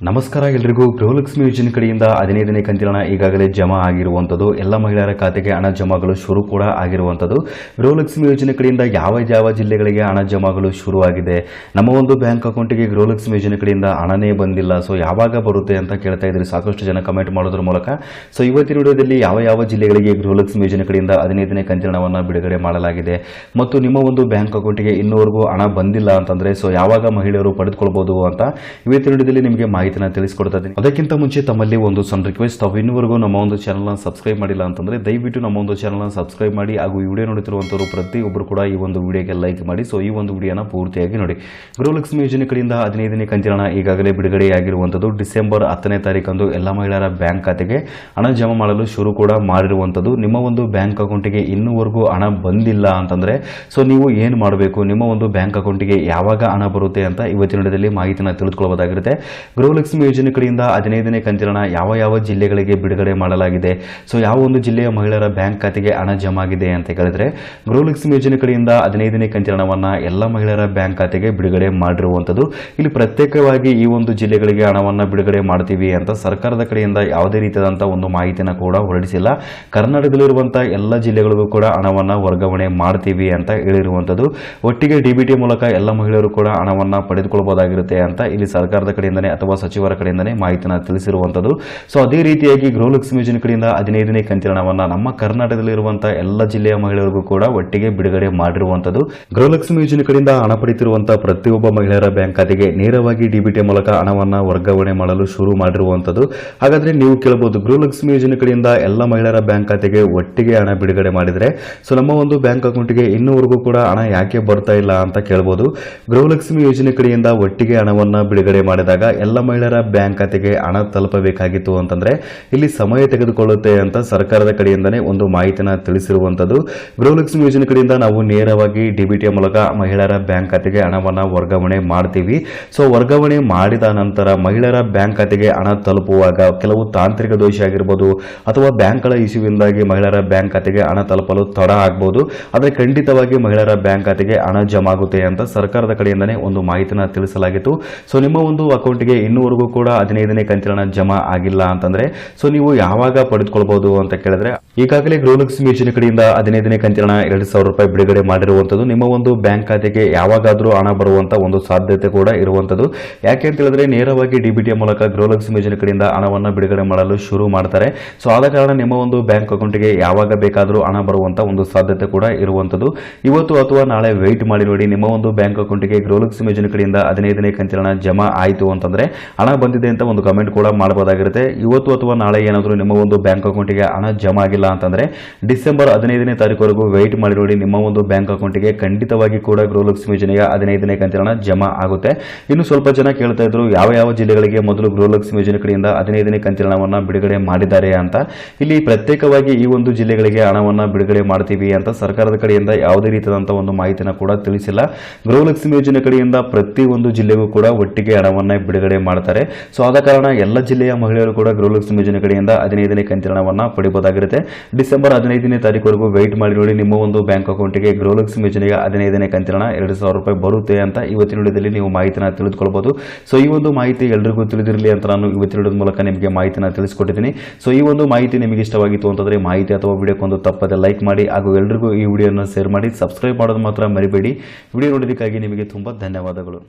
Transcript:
ನಮಸ್ಕಾರ ಎಲ್ರಿಗೂ. ಗೃಹಲಕ್ಷ್ಮಿ ಯೋಜನೆ ಕಡೆಯಿಂದ ಹದಿನೈದನೇ ಕಂತಿನ ಈಗಾಗಲೇ ಜಮಾ ಆಗಿರುವಂಥದ್ದು. ಎಲ್ಲ ಮಹಿಳೆಯರ ಖಾತೆಗೆ ಹಣ ಜಮಾಗಳು ಶುರು ಕೂಡ ಆಗಿರುವಂಥದ್ದು. ಗೃಹಲಕ್ಷ್ಮಿ ಯೋಜನೆ ಕಡೆಯಿಂದ ಯಾವ ಯಾವ ಜಿಲ್ಲೆಗಳಿಗೆ ಹಣ ಜಮಾಗಳು ಶುರುವಾಗಿದೆ? ನಮ್ಮ ಒಂದು ಬ್ಯಾಂಕ್ ಅಕೌಂಟಿಗೆ ಗೃಹಲಕ್ಷ್ಮಿ ಯೋಜನೆ ಕಡೆಯಿಂದ ಹಣನೇ ಬಂದಿಲ್ಲ. ಸೊ, ಯಾವಾಗ ಬರುತ್ತೆ ಅಂತ ಕೇಳ್ತಾ ಇದ್ರಿ ಸಾಕಷ್ಟು ಜನ ಕಮೆಂಟ್ ಮಾಡೋದ್ರ ಮೂಲಕ. ಸೊ, ಇವತ್ತಿನ ವಿಡಿಯೋದಲ್ಲಿ ಯಾವ ಯಾವ ಜಿಲ್ಲೆಗಳಿಗೆ ಗೃಹಲಕ್ಷ್ಮಿ ಯೋಜನೆ ಕಡೆಯಿಂದ ಹದಿನೈದನೇ ಕಂತಿನ ಹಣವನ್ನು ಬಿಡುಗಡೆ ಮಾಡಲಾಗಿದೆ? ಮತ್ತು ನಿಮ್ಮ ಒಂದು ಬ್ಯಾಂಕ್ ಅಕೌಂಟಿಗೆ ಇನ್ನೂವರೆಗೂ ಹಣ ಬಂದಿಲ್ಲ ಅಂತಂದರೆ, ಸೊ, ಯಾವಾಗ ಮಹಿಳೆಯರು ಪಡೆದುಕೊಳ್ಬೋದು ಅಂತ ಇವತ್ತಿನ ವಿಡಿಯೋದಲ್ಲಿ ನಿಮಗೆ ಮಾಹಿತಿನ ತಿಳಿಸ್ಕೊಡ್ತಾ ಇದ್ದೀನಿ. ಅದಕ್ಕಿಂತ ಮುಂಚೆ ತಮ್ಮಲ್ಲಿ ಒಂದು ಸಣ್ಣ ರಿಕ್ವೆಸ್ಟ್ ತಾವು ಇನ್ನುವರೆಗೂ ನಮ್ಮ ಒಂದು ಚಾನಲ್ನ ಸಬ್ಸ್ಕ್ರೈಬ್ ಮಾಡಿಲ್ಲ ಅಂತಂದ್ರೆ ದಯವಿಟ್ಟು ನಮ್ಮ ಒಂದು ಚಾನಲ್ನ ಸಬ್ಸ್ಕ್ರೈಬ್ ಮಾಡಿ ಹಾಗೂ ಈ ವಿಡಿಯೋ ನೋಡುತ್ತಿರುವಂತವರು ಪ್ರತಿಯೊಬ್ಬರು ಕೂಡ ಈ ಒಂದು ವಿಡಿಯೋಗೆ ಲೈಕ್ ಮಾಡಿ. ಸೊ ಈ ಒಂದು ವಿಡಿಯೋನ ಪೂರ್ತಿಯಾಗಿ ನೋಡಿ. ಗೃಹಲಕ್ಷ್ಮಿ ಯೋಜನೆ ಕಡೆಯಿಂದ ಹದಿನೈದನೇ ಕಂತಿನ ಈಗಾಗಲೇ ಬಿಡುಗಡೆಯಾಗಿರುವಂಥದ್ದು ಡಿಸೆಂಬರ್ ಹತ್ತನೇ ತಾರೀಕಂದು ಎಲ್ಲ ಮಹಿಳೆಯರ ಬ್ಯಾಂಕ್ ಖಾತೆಗೆ ಹಣ ಜಮಾ ಮಾಡಲು ಶುರು ಕೂಡ ಮಾಡಿರುವಂಥದ್ದು ನಿಮ್ಮ ಒಂದು ಬ್ಯಾಂಕ್ ಅಕೌಂಟಿಗೆ ಇನ್ನೂವರೆಗೂ ಹಣ ಬಂದಿಲ್ಲ ಅಂತಂದ್ರೆ, ಸೊ, ನೀವು ಏನು ಮಾಡಬೇಕು? ನಿಮ್ಮ ಒಂದು ಬ್ಯಾಂಕ್ ಅಕೌಂಟಿಗೆ ಯಾವಾಗ ಹಣ ಬರುತ್ತೆ ಅಂತ ಇವತ್ತಿನ ವಿಡಿಯೋದಲ್ಲಿ ಮಾಹಿತಿನ ತಿಳಿದುಕೊಳ್ಳಬಹುದಾಗಿರುತ್ತೆ ಗೃಹಲಕ್ಷ್ಮಿ ಯೋಜನೆ ಕಡೆಯಿಂದ ಹದಿನೈದನೇ ಕಂತಿನ ಯಾವ ಯಾವ ಜಿಲ್ಲೆಗಳಿಗೆ ಬಿಡುಗಡೆ ಮಾಡಲಾಗಿದೆ? ಸೊ ಯಾವ ಒಂದು ಜಿಲ್ಲೆಯ ಮಹಿಳೆಯರ ಬ್ಯಾಂಕ್ ಖಾತೆಗೆ ಹಣ ಜಮಾ ಆಗಿದೆ ಅಂತ ಹೇಳಿದ್ರೆ ಗೃಹಲಕ್ಷ್ಮಿ ಯೋಜನೆ ಕಡೆಯಿಂದ ಹದಿನೈದನೇ ಕಂತಿನ ಹಣವನ್ನು ಎಲ್ಲ ಮಹಿಳೆಯರ ಬ್ಯಾಂಕ್ ಖಾತೆಗೆ ಬಿಡುಗಡೆ ಮಾಡಿರುವಂಥದ್ದು. ಇಲ್ಲಿ ಪ್ರತ್ಯೇಕವಾಗಿ ಈ ಒಂದು ಜಿಲ್ಲೆಗಳಿಗೆ ಹಣವನ್ನು ಬಿಡುಗಡೆ ಮಾಡ್ತೀವಿ ಅಂತ ಸರ್ಕಾರದ ಕಡೆಯಿಂದ ಯಾವುದೇ ರೀತಿಯಾದಂಥ ಒಂದು ಮಾಹಿತಿನ ಕೂಡ ಹೊರಡಿಸಿಲ್ಲ. ಕರ್ನಾಟಕದಲ್ಲಿರುವಂಥ ಎಲ್ಲ ಜಿಲ್ಲೆಗಳಿಗೂ ಕೂಡ ಹಣವನ್ನು ವರ್ಗಾವಣೆ ಮಾಡ್ತೀವಿ ಅಂತ ಹೇಳಿರುವಂಥದ್ದು. ಒಟ್ಟಿಗೆ ಡಿ ಬಿ ಟಿ ಮೂಲಕ ಎಲ್ಲ ಮಹಿಳೆಯರು ಕೂಡ ಹಣವನ್ನು ಪಡೆದುಕೊಳ್ಳಬಹುದಾಗಿರುತ್ತೆ ಅಂತ ಇಲ್ಲಿ ಸರ್ಕಾರದ ಕಡೆಯಿಂದನೇ ಅಥವಾ ಸಚಿವರ ಕಡೆಯಿಂದನೇ ಮಾಹಿತಿನ ತಿಳಿಸಿರುವಂಥದ್ದು ಸೊ ಅದೇ ರೀತಿಯಾಗಿ ಗೃಹಲಕ್ಷ್ಮಿ ಯೋಜನೆ ಕಡೆಯಿಂದ ಹದಿನೈದನೇ ಕಂತಿನ ಹಣವನ್ನು ನಮ್ಮ ಕರ್ನಾಟಕದಲ್ಲಿರುವಂತಹ ಎಲ್ಲ ಜಿಲ್ಲೆಯ ಮಹಿಳೆಯರಿಗೂ ಕೂಡ ಒಟ್ಟಿಗೆ ಬಿಡುಗಡೆ ಮಾಡಿರುವಂಥದ್ದು ಗೃಹಲಕ್ಷ್ಮಿ ಯೋಜನೆ ಕಡೆಯಿಂದ ಹಣ ಪಡೆಯುತ್ತಿರುವಂತಹ ಪ್ರತಿಯೊಬ್ಬ ಮಹಿಳೆಯರ ಬ್ಯಾಂಕ್ ಖಾತೆಗೆ ನೇರವಾಗಿ ಡಿಬಿಟಿ ಮೂಲಕ ಹಣವನ್ನು ವರ್ಗಾವಣೆ ಮಾಡಲು ಶುರು ಮಾಡಿರುವಂಥದ್ದು ಹಾಗಾದ್ರೆ ನೀವು ಕೇಳಬಹುದು ಗೃಹಲಕ್ಷ್ಮಿ ಯೋಜನೆ ಕಡೆಯಿಂದ ಎಲ್ಲ ಮಹಿಳೆಯರ ಬ್ಯಾಂಕ್ ಖಾತೆಗೆ ಒಟ್ಟಿಗೆ ಹಣ ಬಿಡುಗಡೆ ಮಾಡಿದರೆ ಸೊ ನಮ್ಮ ಒಂದು ಬ್ಯಾಂಕ್ ಅಕೌಂಟ್ಗೆ ಇನ್ನೂವರೆಗೂ ಕೂಡ ಹಣ ಯಾಕೆ ಬರ್ತಾ ಇಲ್ಲ ಅಂತ ಕೇಳಬಹುದು. ಗೃಹಲಕ್ಷ್ಮಿ ಯೋಜನೆ ಕಡೆಯಿಂದ ಒಟ್ಟಿಗೆ ಹಣವನ್ನು ಬಿಡುಗಡೆ ಮಾಡಿದಾಗ ಎಲ್ಲ ಮಹಿಳೆಯರ ಬ್ಯಾಂಕ್ ಖಾತೆಗೆ ಹಣ ತಲುಪಬೇಕಾಗಿತ್ತು ಅಂತಂದ್ರೆ ಇಲ್ಲಿ ಸಮಯ ತೆಗೆದುಕೊಳ್ಳುತ್ತೆ ಅಂತ ಸರ್ಕಾರದ ಕಡೆಯಿಂದನೇ ಒಂದು ಮಾಹಿತಿನ ತಿಳಿಸಿರುವಂತದ್ದು. ಗೃಹಲಕ್ಷ್ಮಿ ಯೋಜನೆ ಕಡೆಯಿಂದ ನಾವು ನೇರವಾಗಿ ಡಿಬಿಟಿಯ ಮೂಲಕ ಮಹಿಳೆಯರ ಬ್ಯಾಂಕ್ ಖಾತೆಗೆ ಹಣವನ್ನು ವರ್ಗಾವಣೆ ಮಾಡ್ತೀವಿ. ಸೊ, ವರ್ಗಾವಣೆ ಮಾಡಿದ ನಂತರ ಮಹಿಳೆಯರ ಬ್ಯಾಂಕ್ ಖಾತೆಗೆ ಹಣ ತಲುಪುವಾಗ ಕೆಲವು ತಾಂತ್ರಿಕ ದೋಷ ಆಗಿರ್ಬೋದು ಅಥವಾ ಬ್ಯಾಂಕ್ಗಳ ಇಶ್ಯೂವಿಂದಾಗಿ ಮಹಿಳೆಯರ ಬ್ಯಾಂಕ್ ಖಾತೆಗೆ ಹಣ ತಲುಪಲು ತಡ ಆಗ್ಬೋದು. ಆದರೆ ಖಂಡಿತವಾಗಿ ಮಹಿಳೆಯರ ಬ್ಯಾಂಕ್ ಖಾತೆಗೆ ಹಣ ಜಮಾ ಆಗುತ್ತೆ ಅಂತ ಸರ್ಕಾರದ ಕಡೆಯಿಂದನೇ ಒಂದು ಮಾಹಿತಿನ ತಿಳಿಸಲಾಗಿತ್ತು. ಸೊ, ನಿಮ್ಮ ಒಂದು ಅಕೌಂಟ್ಗೆ ಇನ್ನೂವರೆಗೂ ಕೂಡ ಹದಿನೈದನೇ ಕಂತಿನ ಜಮಾ ಆಗಿಲ್ಲ ಅಂತಂದ್ರೆ ಸೊ ನೀವು ಯಾವಾಗ ಪಡೆದುಕೊಳ್ಬಹುದು ಅಂತ ಕೇಳಿದ್ರೆ, ಈಗಾಗಲೇ ಗೃಹಲಕ್ಷ್ಮಿ ಯೋಜನೆ ಕಡೆಯಿಂದ ಹದಿನೈದನೇ ಕಂತಿನ ಎರಡು ಸಾವಿರ ರೂಪಾಯಿ ಬಿಡುಗಡೆ ಮಾಡಿರುವಂತದ್ದು ನಿಮ್ಮ ಒಂದು ಬ್ಯಾಂಕ್ ಖಾತೆಗೆ ಯಾವಾಗಾದ್ರೂ ಹಣ ಬರುವಂತ ಒಂದು ಸಾಧ್ಯತೆ ಕೂಡ ಇರುವಂತದ್ದು ಯಾಕೆ ಅಂತ ಹೇಳಿದ್ರೆ, ನೇರವಾಗಿ ಡಿಬಿಟಿಯ ಮೂಲಕ ಗೃಹಲಕ್ಷ್ಮಿ ಯೋಜನೆ ಕಡೆಯಿಂದ ಹಣವನ್ನು ಬಿಡುಗಡೆ ಮಾಡಲು ಶುರು ಮಾಡ್ತಾರೆ. ಸೊ ಆದ ಕಾರಣ ನಿಮ್ಮ ಒಂದು ಬ್ಯಾಂಕ್ ಅಕೌಂಟ್ಗೆ ಯಾವಾಗ ಬೇಕಾದರೂ ಹಣ ಬರುವಂತ ಒಂದು ಸಾಧ್ಯತೆ ಕೂಡ ಇರುವಂತದ್ದು ಇವತ್ತು ಅಥವಾ ನಾಳೆ ವೆಯ್ಟ್ ಮಾಡಿ ನೋಡಿ, ನಿಮ್ಮ ಒಂದು ಬ್ಯಾಂಕ್ ಅಕೌಂಟ್ಗೆ ಗೃಹಲಕ್ಷ್ಮಿ ಯೋಜನೆ ಕಡೆಯಿಂದ ಹದಿನೈದನೇ ಕಂತಿನ ಜಮಾ ಆಯಿತು ಅಂತಂದ್ರೆ ಹಣ ಬಂದಿದೆ ಅಂತ ಒಂದು ಕಮೆಂಟ್ ಕೂಡ ಮಾಡಬಹುದಾಗಿರುತ್ತೆ ಇವತ್ತು ಅಥವಾ ನಾಳೆ ಏನಾದರೂ ನಿಮ್ಮ ಒಂದು ಬ್ಯಾಂಕ್ ಅಕೌಂಟಿಗೆ ಹಣ ಜಮಾ ಆಗಿಲ್ಲ ಅಂತಂದ್ರೆ ಡಿಸೆಂಬರ್ ಹದಿನೈದನೇ ತಾರೀಕುವರೆಗೂ ವೆಯ್ಟ್ ಮಾಡಿ ನೋಡಿ ನಿಮ್ಮ ಒಂದು ಬ್ಯಾಂಕ್ ಅಕೌಂಟಿಗೆ ಖಂಡಿತವಾಗಿ ಕೂಡ ಗೃಹಲಕ್ಷ್ಮಿ ಯೋಜನೆಯ ಹದಿನೈದನೇ ಕಂತಿನ ಹಣ ಜಮಾ ಆಗುತ್ತೆ. ಇನ್ನು ಸ್ವಲ್ಪ ಜನ ಕೇಳ್ತಾ ಇದ್ರು, ಯಾವ ಯಾವ ಜಿಲ್ಲೆಗಳಿಗೆ ಮೊದಲು ಗೃಹಲಕ್ಷ್ಮಿ ಯೋಜನೆ ಕಡೆಯಿಂದ ಹದಿನೈದನೇ ಕಂತಿನ ಹಣವನ್ನು ಬಿಡುಗಡೆ ಮಾಡಿದ್ದಾರೆ ಅಂತ. ಇಲ್ಲಿ ಪ್ರತ್ಯೇಕವಾಗಿ ಈ ಒಂದು ಜಿಲ್ಲೆಗಳಿಗೆ ಹಣವನ್ನು ಬಿಡುಗಡೆ ಮಾಡ್ತೀವಿ ಅಂತ ಸರ್ಕಾರದ ಕಡೆಯಿಂದ ಯಾವುದೇ ರೀತಿಯಾದಂಥ ಒಂದು ಮಾಹಿತಿನ ಕೂಡ ತಿಳಿಸಿಲ್ಲ. ಗೃಹಲಕ್ಷ್ಮಿ ಯೋಜನೆ ಕಡೆಯಿಂದ ಪ್ರತಿ ಒಂದು ಜಿಲ್ಲೆಗೂ ಕೂಡ ಒಟ್ಟಿಗೆ ಹಣವನ್ನು ಬಿಡುಗಡೆ ಮಾಡ್ತಾರೆ ಸೊ ಆದ ಕಾರಣ ಎಲ್ಲ ಜಿಲ್ಲೆಯ ಮಹಿಳೆಯರು ಕೂಡ ಗೃಹಲಕ್ಷ್ಮಿ ಯೋಜನೆ ಕಡೆಯಿಂದ ಹದಿನೈದನೇ ಕಂತಿನ ಹಣವನ್ನು ಪಡಿಬಹುದಾಗಿರುತ್ತೆ. ಡಿಸೆಂಬರ್ ಹದಿನೈದನೇ ತಾರೀಕುವರೆಗೂ ವೆಯ್ಟ್ ಮಾಡಿ ನೋಡಿ ನಿಮ್ಮ ಒಂದು ಬ್ಯಾಂಕ್ ಅಕೌಂಟ್ಗೆ ಗೃಹಲಕ್ಷ್ಮಿ ಯೋಜನೆಯ ಹದಿನೈದನೇ ಕಂತಿನ ಎರಡು ಸಾವಿರ ರೂಪಾಯಿ ಬರುತ್ತೆ ಅಂತ ಇವತ್ತಿನ ವಿಡಿಯೋದಲ್ಲಿ ನೀವು ಮಾಹಿತಿನ ತಿಳಿದುಕೊಳ್ಬಹುದು. ಸೊ ಈ ಒಂದು ಮಾಹಿತಿ ಎಲ್ರಿಗೂ ತಿಳಿದಿರಲಿ ಅಂತ ನಾನು ಇವತ್ತಿನ ವಿಡಿಯೋದ ಮೂಲಕ ನಿಮಗೆ ಮಾಹಿತಿನ ತಿಳಿಸ್ಕೊಟ್ಟಿದ್ದೀನಿ. ಸೊ ಈ ಒಂದು ಮಾಹಿತಿ ನಿಮಗೆ ಇಷ್ಟವಾಗಿತ್ತು ಅಂತಂದ್ರೆ ಮಾಹಿತಿ ಅಥವಾ ವಿಡಿಯೋಕ್ಕೊಂದು ತಪ್ಪದೆ ಲೈಕ್ ಮಾಡಿ ಹಾಗೂ ಎಲ್ರಿಗೂ ಈ ವಿಡಿಯೋನ ಶೇರ್ ಮಾಡಿ ಸಬ್ಸ್ಕ್ರೈಬ್ ಮಾಡೋದು ಮಾತ್ರ ಮರಿಬೇಡಿ. ವಿಡಿಯೋ ನೋಡೋದಕ್ಕಾಗಿ ನಿಮಗೆ ತುಂಬ ಧನ್ಯವಾದಗಳು.